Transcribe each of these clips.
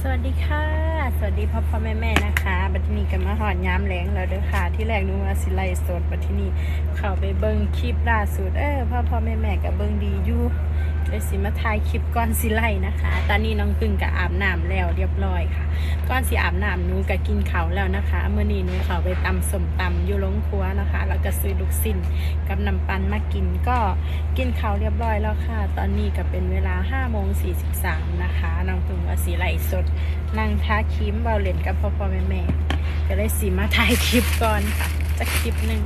สวัสดีค่ะ สวัสดีพ่อพ่อแม่แม่นะคะ บัดทีนี้กันมาหอดย้ำแรงแล้วเด้อค่ะ ที่แรกนึกว่าสิไลฟ์สดบัดทีนี้เข้าไปเบิ้งคลิปล่าสุด เออพ่อพ่อแม่แม่กับเบิ้งดีอยู่ เลยสิมาถ่ายคลิปก่อนสิไลฟ์นะคะ ตอนนี้น้องตึงกับอาบน้ำแล้วเรียบร้อยค่ะก่อนสิอาบน้ำหนูก็กินเขาแล้วนะคะเมื่อนี้หนูเขาไปตำสมตำอยู่โรงครัวนะคะ แล้วก็ซื้อลูกสิ้นกับน้ำปันมากินก็กินเขาเรียบร้อยแล้วค่ะ ตอนนี้ก็เป็นเวลา5โมง43นะคะน้องตึงว่าสีไลฟ์สดนั่งท้าครีมเบาเลนกับพ่อพ่อแม่แม่ก็เลยสีมาถ่ายคลิปก่อนค่ะจะคลิปหนึ่ง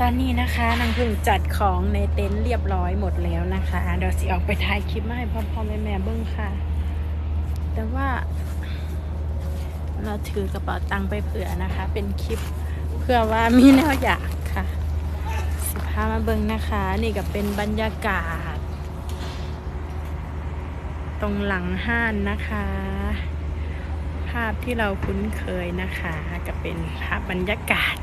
ตอนนี้นะคะนางพิ่งจัดของในเต็นท์เรียบร้อยหมดแล้วนะคะเดี๋ยวสิออกไปถ่ายคลิปมาให้พ่อพ่อแม่แม่เบิ้งค่ะ แต่ว่า เราถือกระเป๋าตังค์ไปเผื่อนะคะ เป็นคลิปเพื่อว่ามีแนวอยากค่ะ สิพามาเบิ้งนะคะ นี่ก็เป็นบรรยากาศ ตรงหลังห้านนะคะ ภาพที่เราคุ้นเคยนะคะ ก็เป็นภาพบรรยากาศ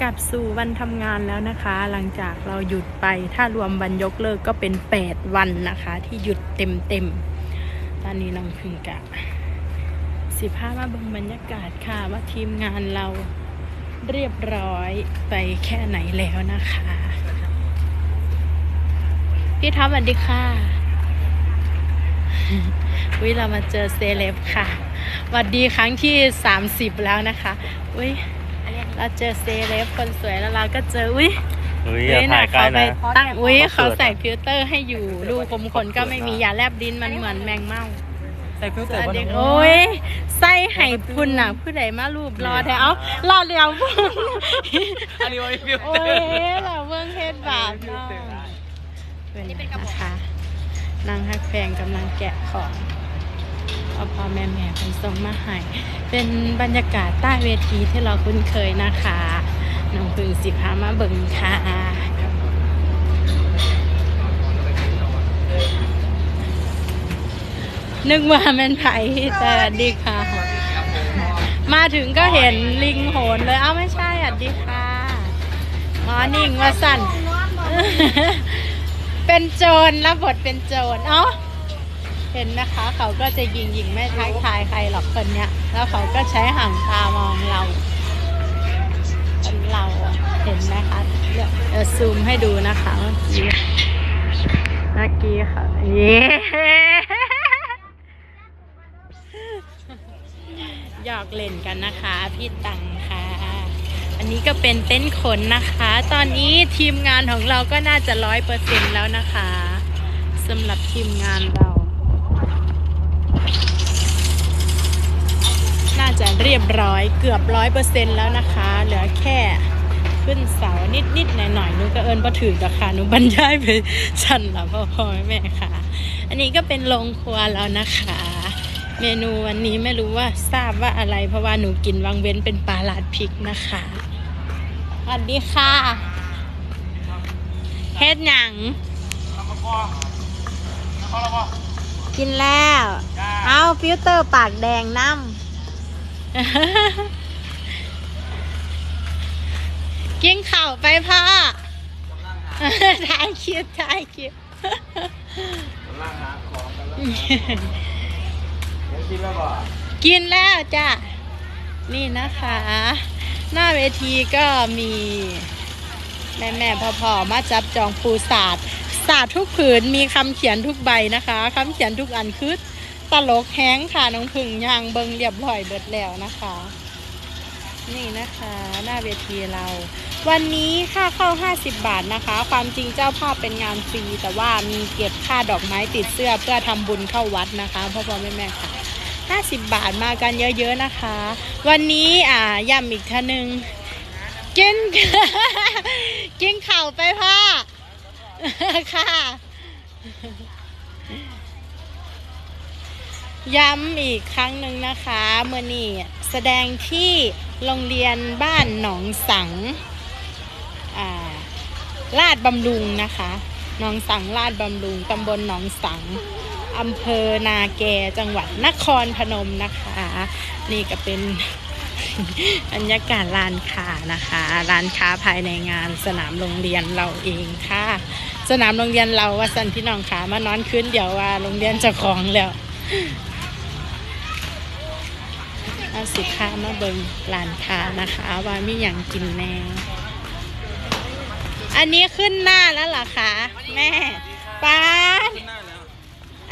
กลับสู่วันทำงานแล้วนะคะ หลังจากเราหยุดไปถ้ารวมวันยกเลิกก็เป็น 8 วันนะคะ ที่หยุดเต็มๆตอนนี้น้องพึงกะสิภาพมาเบิ่งบรรยากาศค่ะว่าทีมงานเราเรียบร้อยไปแค่ไหนแล้วนะคะ พี่ท็อปสวัสดีค่ะวิเรามาเจอเซเลบค่ะหวัดดีครั้งที่ 30 แล้วนะคะอุ้ย เราเจอเซเลบคนสวยแล้วเราก็เจออุ้ยอุ้ยอย่าเฮ้ยถ่ายใกล้เขาไปนะตั้งอุ้ยเขาเขาเขินใส่ฟิลเตอร์ให้อยู่ดูคมขนก็ไม่มียาแลบดินมันเหมือนแมงเม่าใส่ฟิลสเตอร์วัสบนดีโอ้ยไส้ไห่พุ่นน่ะผู้ใดมารูปรอแถวรอเรียวพุ่นอันนี้ว่าฟิลโอ้เตอร์ยเราเบิ่งเฮ็ดบาปเนาะนี่เป็นนะคะนางฮักแพงกำลังแกะของ พอพอแม่แม่เป็นส่งมาให้เป็นบรรยากาศใต้เวทีที่เราคุ้นเคยนะคะน้องพึ่งสิพามาเบิ่งค่ะนึกว่าแม่นไผ่แต่สวัสดีค่ะ มาถึงก็เห็นลิงโหนเลย เอ้าไม่ใช่อะดีค่ะมอนิ่งว่าสั่น เป็นโจรรับบทเป็นโจร เอ้า เห็นนะคะ เขาก็จะยิงยิงไม่ทักทายใครหรอกคนเนี้ย แล้วเขาก็ใช้ห่างตามองเราคนเราเห็นไหมคะเดี๋ยวซูมให้ดูนะคะเมื่อกี้เมื่อกี้ค่ะเย้หยอกเล่นกันนะคะ พี่ตังค่ะ อันนี้ก็เป็นเต็นท์ขนนะคะ ตอนนี้ทีมงานของเราก็น่าจะร้อยเปอร์เซ็นแล้วนะคะสำหรับทีมงานเรา น่าจะ เรียบร้อยเกือบร้อยเปอร์เซ็นแล้วนะคะ เหลือแค่ขึ้นเสานิดนิดหน่อยหน่อยนูก็เอิญพอถือกับค่ะนูบรรยายไปชั้นละพ่อพ่อแม่ค่ะ อันนี้ก็เป็นโรงครัวแล้วนะคะ เมนูวันนี้ไม่รู้ว่าทราบว่าอะไร เพราะว่าหนูกินวังเว้นเป็นปลาลาดพริกนะคะสวัสดีค่ะเฮ็ดหยังกินแล้ว เอาฟิลเตอร์ปากแดงน้ำ กินข่าวไปพ่อถ่ายคลิปถ่ายคลิปกินแล้วจ้ะ นี่นะคะ หน้าเวทีก็มีแม่แม่พ่อพ่อๆมาจับจองปูศาสตร์ศาสตร์ทุกผืนมีคำเขียนทุกใบนะคะคำเขียนทุกอันคือ ตลกแห้งค่ะน้องพึ่งยางเบิงเรียบร้อยเบิดแล้วนะคะ นี่นะคะ หน้าเวทีเรา วันนี้ค่าเข้า 50 บาทนะคะ ความจริงเจ้าภาพเป็นงานฟรีแต่ว่ามีเก็บค่าดอกไม้ติดเสื้อเพื่อทำบุญเข้าวัดนะคะพ่อพ่อแม่แม่ค่ะ50 บาทมากันเยอะๆนะคะ วันนี้อ่าย้ำอีกท่านึงกินกินข่าไปพ่อค่ะ ย้ำอีกครั้งหนึ่งนะคะเมื่อนี้แสดงที่โรงเรียนบ้านหนองสังาลาดบำรุงนะคะหนองสังลาดบำรุงตำบลหนองสังอำเภอนาแกจังหวัดนครพนมนะคะ นี่ก็เป็นบรรยากาศร้านค้านะคะร้านค้าภายในงานสนามโรงเรียนเราเองค่ะ สนามโรงเรียนเราว่าสันพี่น้องขามานอนคืนเดี๋ยวว่าโรงเรียนจะของแล้ว เอาสิค้ามาเบิงร้านค้านะคะ ว่ามีอย่างกินแน่ อันนี้ขึ้นหน้าแล้วเหรอคะ แม่ป้าด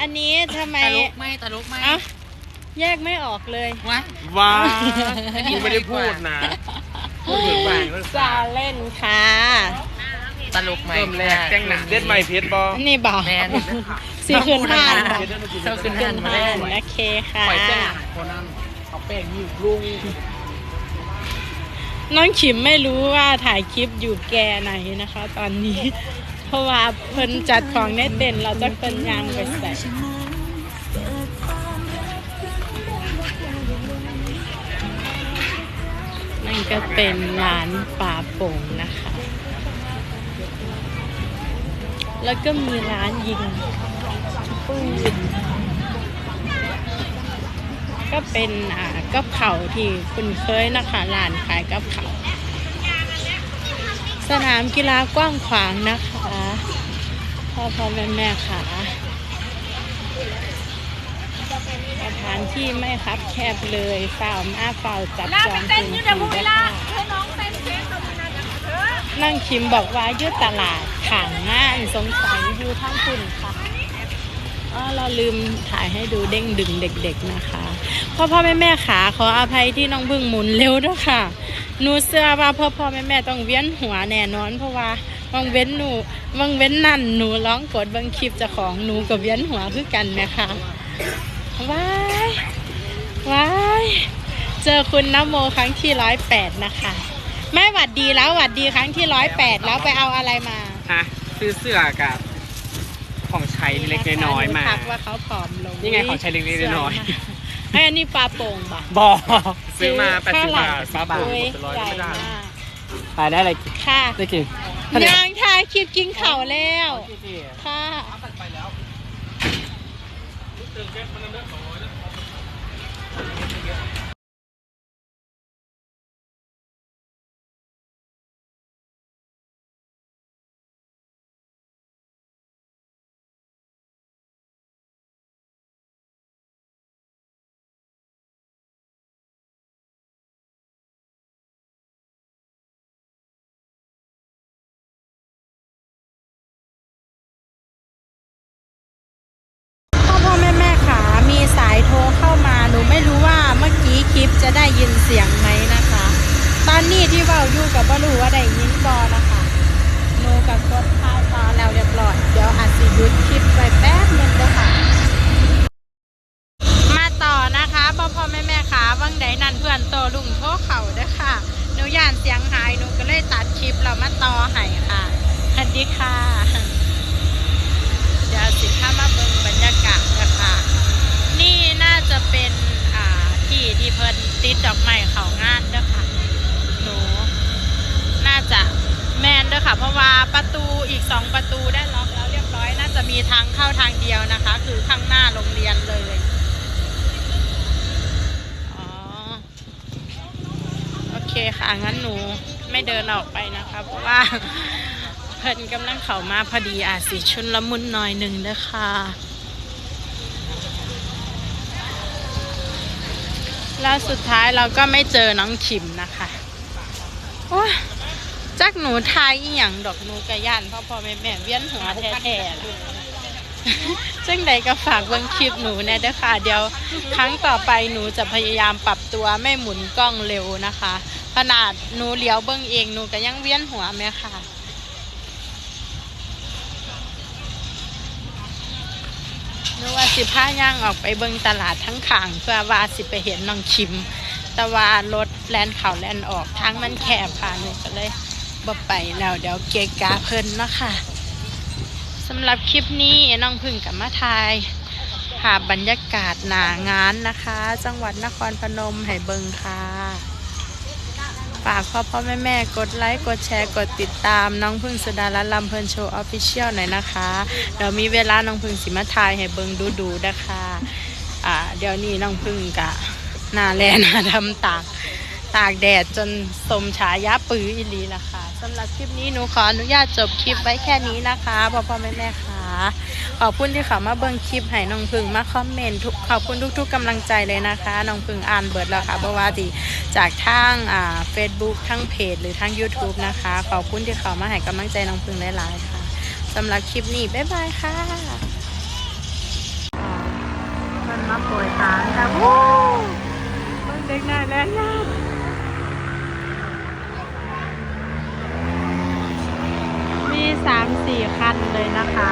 อันนี้ทำไมตลกไหม่ตลกไหม่เอ้าแยกไม่ออกเลยวะ ว้ากูไม่ได้พูดนะพูดถึงแหว่งซาเล่นค่ะ ตลกไหม่เริ่มแรกแจ้งหนังเด็ดใหม่เพชรบอนี่บอกแมนสีคืนห้านบอกเจ้า ขึ้นคืห้านนมาห้าแล้วนโอเคค่ะ ปล่อยแจ้งหนังคนนั้นเอาแป้งยิ้ลุงน้องขิมไม่รู้ว่าถ่ายคลิปอยู่แกไหนนะคะ ตอนนี้ เพราะว่าเพิ่นจัดของในเต็นท์เราจะเพิ่นยางไปใส่นั่นก็เป็นร้านป่าโป่งนะคะ แล้วก็มีร้านยิงปืนก็เป็นอ่า กับเขาวที่คุณเคยนะคะร้านขายกับเขาวสนามกีฬากว้างขวางนะคะพ่อพ่อแม่แม่ค่ะสถานที่ไม่คับแคบเลยเฝ้ามาเฝ้าจับจองพื้นที่ได้นั่งคิมบอกว่าอยุตลาดขางงานสงสัยอยู่ทั้งคุณค่ะอ๋อเราลืมถ่ายให้ดูเด้งดึงเด็กๆนะคะ พ่อพ่อแม่แม่ขาขออภัยที่น้องพึ่งหมุนเร็วด้วยค่ะหนูเชื่อว่าพ่อพ่อแม่แม่ต้องเวียนหัวแน่นอน เพราะว่าวังเว้นหนูวังเว้นนั่นหนูร้องกดเบางคลิปเจะของหนูกับเวียนหัวคือกันนะคะว้ายว้ายเจอคุณนโมครั้งที่ร้อยแปดนะคะแม่หวัดดีแล้วหวัดดีครั้งที่ร้อยแปดแล้วไปเอาอะไรมาฮะซื้อเสื้อกับของใช้เล็กๆน้อยๆมาทักว่าเขาผอมลงนี่ไงของใช้เล็กๆน้อย ไอ้อันนี้ปลาโป่งป่ะบอซื้อมา80บาทปลาบาทเอ้ยเป็นร้อยใหญ่ไม่ได้ มากขายได้อะไรค่ะได้กินยางทายคลิปกินเข่าวแล้ว ค่ะ สียงไหมนะคะ ตอนนี้ที่เว้าอยู่กับบ่รู้ว่าได้ยินบอนะคะหนูกับกดท้ายตอแล้วเรียบร้อยเดี๋ยวอาจสิยุดคลิปไปแป๊บนึงเด้อค่ะ มาต่อนะคะพ่อพ่อแม่แม่ขาวังใดนั่นเพื่อนโตลุงโทรเข่าเด้อค่ะหนูย่านเสียงหายหนูก็เลยตัดคลิปเรามาต่อให้ค่ะสวัสดีค่ะ เดี๋ยวสิข้ามาเบิ่งบรรยากาศนะคะนี่น่าจะเป็น ที่ที่เพิ่นติดดอกไม้เขางานเด้อค่ะหนูน่าจะแมนเด้อค่ะ เพราะว่าประตูอีกสองประตูได้ล็อกแล้วเรียบร้อย น่าจะมีทางเข้าทางเดียวนะคะ คือข้างหน้าโรงเรียนเลยอ๋อโอเคค่ะงั้นหนูไม่เดินออกไปนะคะเพราะว่าเพิ่นกำลังเข้ามาพอดีอาจสิชุนละมุนหน่อยหนึ่งเด้อค่ะ แล้วสุดท้ายเราก็ไม่เจอน้องขิมนะคะโอ้ยจักหนูทายอีหยังดอกหนูกระย่านพ่อพ่อแม่แม่เวียนหัวแท้ๆเลยจังใดก็ฝากเบิ่งคลิปหนูแน่เด้อค่ะ เดี๋ยวครั้งต่อไปหนูจะพยายามปรับตัวไม่หมุนกล้องเร็วนะคะ ขนาดหนูเลี้ยวเบิ่งเองหนูก็ยังเวียนหัวแม่ค่ะ นึกว่าสิพาย่างออกไปเบิงตลาดทั้งขางเพื่อว่าสิไปเห็นน้องคิม แต่ว่ารถแลนเข่าแลนออกทางมันแคบค่ะหนูก็เลยบ่ไปแล้วเดี๋ยวเกะกาเพิ่นเนาะค่ะสำหรับคลิปนี้น้องพึ่งกับมาทายภาบรรยากาศหนางานนะคะ จังหวัดนครพนมให้เบิงค่ะ ฝากพ่อพ่อแม่แม่กดไลค์ กดแชร์ กดติดตามน้องพึ่งสุดารัตน์ลำเพลินโชว์ออฟฟิเชียลหน่อยนะคะ เดี๋ยวมีเวลาน้องพึ่งสิมาทายให้เบิงดูดูๆนะคะอ่าเดี๋ยวนี้น้องพึ่งกะหน้าแลหน้าดำตากตากแดดจนสมฉายาปื้ออีหลีละค่ะสำหรับคลิปนี้หนูขออนุญาตจบคลิปไว้แค่นี้นะคะพ่อพ่อแม่แม่ค่ะ ขอบคุณที่เขามาเบิ่งคลิปให้น้องพึ่งมาคอมเมนต์ขอบคุณทุก ๆกำลังใจเลยนะคะน้องพึ่งอ่านเบิดแล้วค่ะเพราะว่าที่จากทางอ่า Facebook ทั้งเพจหรือทาง YouTube นะคะ ขอบคุณที่เขามาให้กำลังใจน้องพึ่งหลายๆค่ะสำหรับคลิปนี้บ๊ายบายค่ะมันมาป่วยทางค่ะวู้เด็กหน้าแน่นอนมีสามสี่คันเลยนะคะ